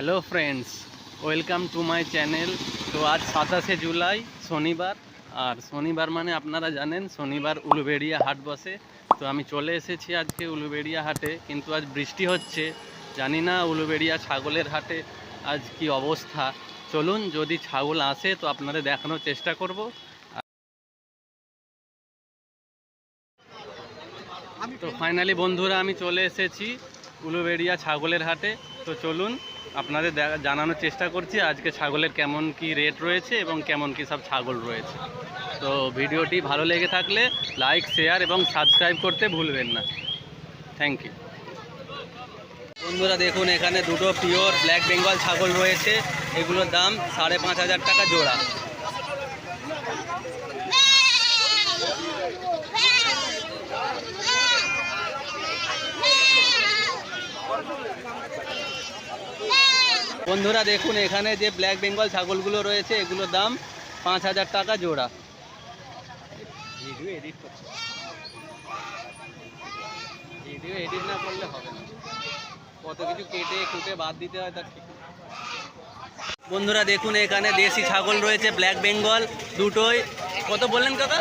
Hello friends welcome to my channel তো আজ সাতাশে জুলাই, শনিবার। আর শনিবার মানে আপনারা জানেন, শনিবার উলুবেড়িয়া হাট বসে। তো আমি চলে এসেছি আজকে উলুবেড়িয়া হাটে, কিন্তু আজ বৃষ্টি হচ্ছে। জানি না উলুবেড়িয়া ছাগলের হাটে আজ কি অবস্থা। চলুন, যদি ছাগল আসে, তো আপনাদের দেখানোর চেষ্টা করব। তো ফাইনালি বন্ধুরা, আমি চলে এসেছি উলুবেড়িয়া ছাগলের হাটে। তো চলুন আপনাদের জানানোর চেষ্টা করছি, আজকে ছাগলের কেমন কি রেট রয়েছে এবং কেমন কি সব ছাগল রয়েছে। তো ভিডিওটি ভালো লেগে থাকলে লাইক শেয়ার এবং সাবস্ক্রাইব করতে ভুলবেন না। থ্যাংক ইউ বন্ধুরা দেখুন, এখানে দুটো পিওর ব্ল্যাক বেঙ্গল ছাগল রয়েছে। এগুলোর দাম সাড়ে পাঁচ হাজার টাকা জোড়া। বন্ধুরা দেখুন এখানে যে ব্ল্যাক বেঙ্গল ছাগলগুলো রয়েছে এগুলোর দাম পাঁচ হাজার টাকা জোড়া। ভিডিও এডিট না করলে হবে না। কত কিছু কেটে কুটে বাদ দিতে হয় তার ঠিক বন্ধুরা দেখুন এখানে দেশি ছাগল রয়েছে ব্ল্যাক বেঙ্গল দুটোই। কত বললেন কাকা?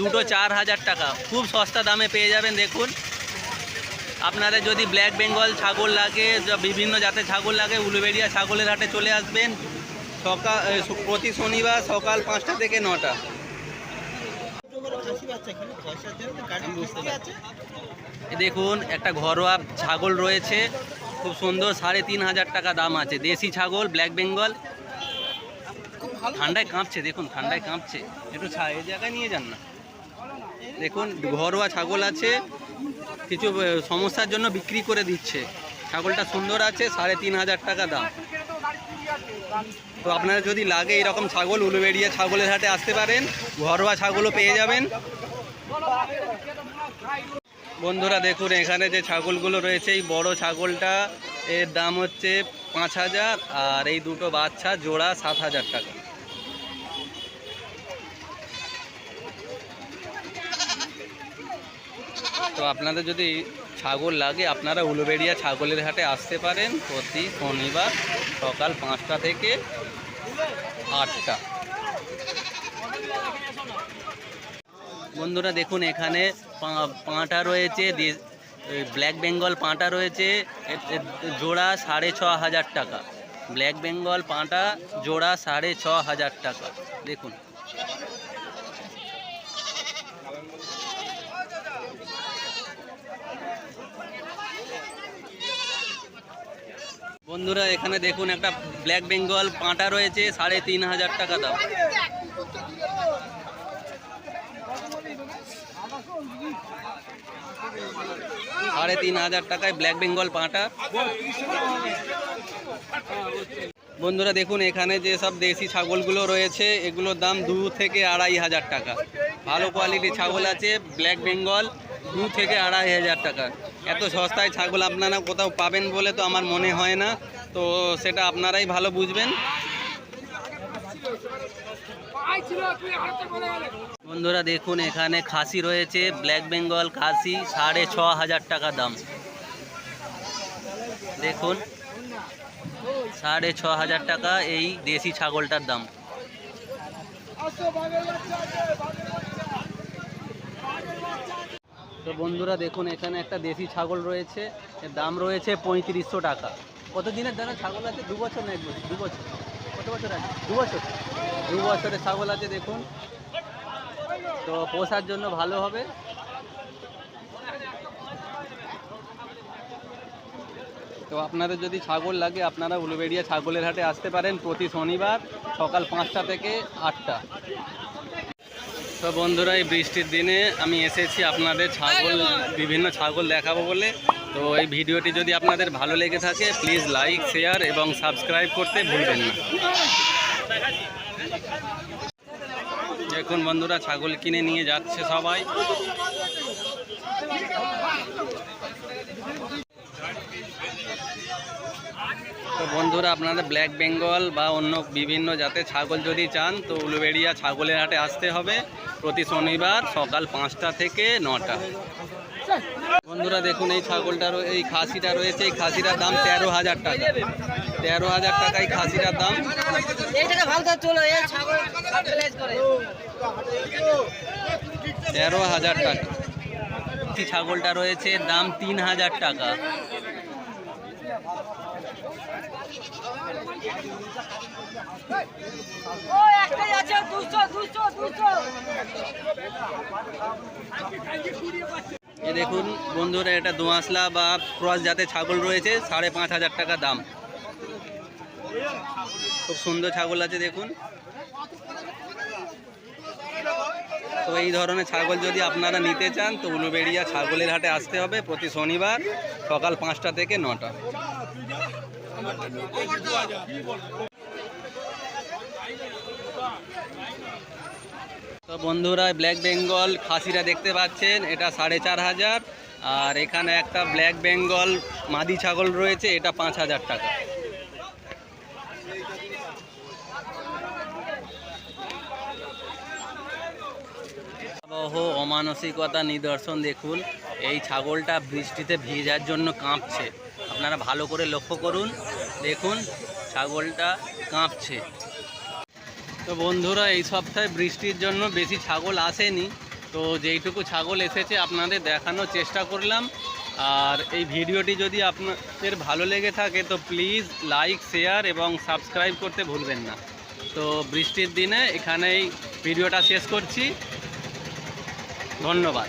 দুটো চার হাজার টাকা। খুব সস্তা দামে পেয়ে যাবেন দেখুন। আপনাদের যদি ব্ল্যাক বেঙ্গল ছাগল লাগে বিভিন্ন জাতের ছাগল লাগে, উলুবেড়িয়া ছাগলের হাটে চলে আসবেন। সকাল প্রতি শনিবার সকাল পাঁচটা থেকে নটা। দেখুন, একটা ঘরোয়া ছাগল রয়েছে। খুব সুন্দর, সাড়ে তিন হাজার টাকা দাম আছে। দেশি ছাগল ব্ল্যাক বেঙ্গল ঠান্ডায় কাঁপছে, দেখুন, ঠান্ডায় কাঁপছে। একটু ছা এই জায়গায় নিয়ে যান না। দেখুন, ঘরোয়া ছাগল আছে। কিছু সমস্যার জন্য বিক্রি করে দিচ্ছে। ছাগলটা সুন্দর আছে, সাড়ে তিন হাজার টাকা দাম। তো আপনারা যদি লাগে এরকম ছাগল, উলুবেড়িয়া ছাগলের হাটে আসতে পারেন, ঘরোয়া ছাগলও পেয়ে যাবেন। বন্ধুরা দেখুন, এখানে যে ছাগলগুলো রয়েছে, এই বড় ছাগলটা, এর দাম হচ্ছে পাঁচ হাজার, আর এই দুটো বাচ্চা, জোড়া সাত হাজার টাকা। তো আপনাদের যদি ছাগল লাগে, আপনারা উলুবেড়িয়া ছাগলের হাটে আসতে পারেন প্রতি শনিবার সকাল পাঁচটা থেকে আটটা। বন্ধুরা দেখুন, এখানে পাঁটা রয়েছে ব্ল্যাক বেঙ্গল পাঁটা রয়েছে জোড়া সাড়ে ছ হাজার টাকা। ব্ল্যাক বেঙ্গল পাঁটা জোড়া সাড়ে ছ হাজার টাকা। দেখুন। বন্ধুরা, এখানে দেখুন একটা ব্ল্যাক বেঙ্গল পাঁটা রয়েছে, সাড়ে তিন হাজার টাকা দাম। সাড়ে তিন হাজার টাকায় ব্ল্যাক বেঙ্গল পাঁটা। বন্ধুরা, দেখুন, এখানে যে সব দেশি ছাগলগুলো রয়েছে, এগুলোর দাম দু থেকে আড়াই হাজার টাকা। ভালো কোয়ালিটির ছাগল আছে ব্ল্যাক বেঙ্গল দু থেকে আড়াই হাজার টাকা। এত সস্তায় ছাগল আপনারা কোথাও পাবেন বলে তো আমার মনে হয় না। তো সেটা আপনারাই ভালো বুঝবেন। বন্ধুরা দেখুন, এখানে খাসি রয়েছে, ব্ল্যাক বেঙ্গল খাসি, সাড়ে ছ হাজার টাকা দাম। দেখুন, সাড়ে ছ হাজার টাকা এই দেশি ছাগলটার দাম। তো বন্ধুরা দেখুন, এখানে একটা দেশি ছাগল রয়েছে। এর দাম রয়েছে পঁয়ত্রিশশো টাকা। কত দিনের দানা ছাগল আছে? দু বছর না এক বছর? দু বছর। কত বছর আছে? দু বছর? দু বছরের ছাগল আছে, দেখুন। তো পোষার জন্য ভালো হবে। তো আপনাদের যদি ছাগল লাগে, আপনারা উলুবেড়িয়া ছাগলের হাটে আসতে পারেন প্রতি শনিবার সকাল পাঁচটা থেকে আটটা। তো বন্ধুরা, এই বৃষ্টির দিনে আমি এসেছি আপনাদের ছাগল, বিভিন্ন ছাগল দেখাবো বলে। তো এই ভিডিওটি যদি আপনাদের ভালো লেগে থাকে প্লিজ লাইক শেয়ার এবং সাবস্ক্রাইব করতে ভুলবেন না। দেখুন বন্ধুরা, ছাগল কিনে নিয়ে যাচ্ছে সবাই। তো বন্ধুরা আপনারা ব্ল্যাক বেঙ্গল বা অন্য বিভিন্ন জাতের ছাগল যদি চান তো উলুবেড়িয়া ছাগলের হাটে আসতে হবে প্রতি শনিবার সকাল পাঁচটা থেকে নটা। বন্ধুরা দেখুন এই ছাগলটা এই খাসিটা রয়েছে। এই খাসিটার দাম তেরো হাজার টাকা। তেরো হাজার খাসিটার দাম। চলো এই সাবপ্লাইজ করে। তেরো হাজার টাকা। ছাগলটা রয়েছে দাম তিন হাজার টাকা। এ দেখুন বন্ধুরা, এটা দোয়াশলা বা ক্রস জাতের ছাগল রয়েছে, সাড়ে পাঁচ হাজার টাকা দাম। খুব সুন্দর ছাগল আছে, দেখুন। তো এই ধরনের ছাগল যদি আপনারা নিতে চান, তো উলুবেড়িয়া ছাগলের হাটে আসতে হবে প্রতি শনিবার সকাল পাঁচটা থেকে নটা। তো বন্ধুরা ব্ল্যাক বেঙ্গল খাসিটা দেখতে পাচ্ছেন, এটা সাড়ে চার হাজার। আর এখানে একটা ব্ল্যাক বেঙ্গল মাদি ছাগল রয়েছে, এটা পাঁচ হাজার টাকা। ভয়াবহ অমানসিকতা নিদর্শন দেখুন, এই ছাগলটা বৃষ্টিতে ভিজার জন্য কাঁপছে। আপনারা ভালো করে লক্ষ্য করুন, দেখুন, ছাগলটা কাঁপছে। তো বন্ধুরা, এই সপ্তাহে বৃষ্টির জন্য বেশি ছাগল আসেনি। তো যেইটুকু ছাগল এসেছে আপনাদের দেখানোর চেষ্টা করলাম। আর এই ভিডিওটি যদি আপনাদের ভালো লেগে থাকে, তো প্লিজ লাইক, শেয়ার এবং সাবস্ক্রাইব করতে ভুলবেন না। তো বৃষ্টির দিনে এখানেই ভিডিওটা শেষ করছি। ধন্যবাদ।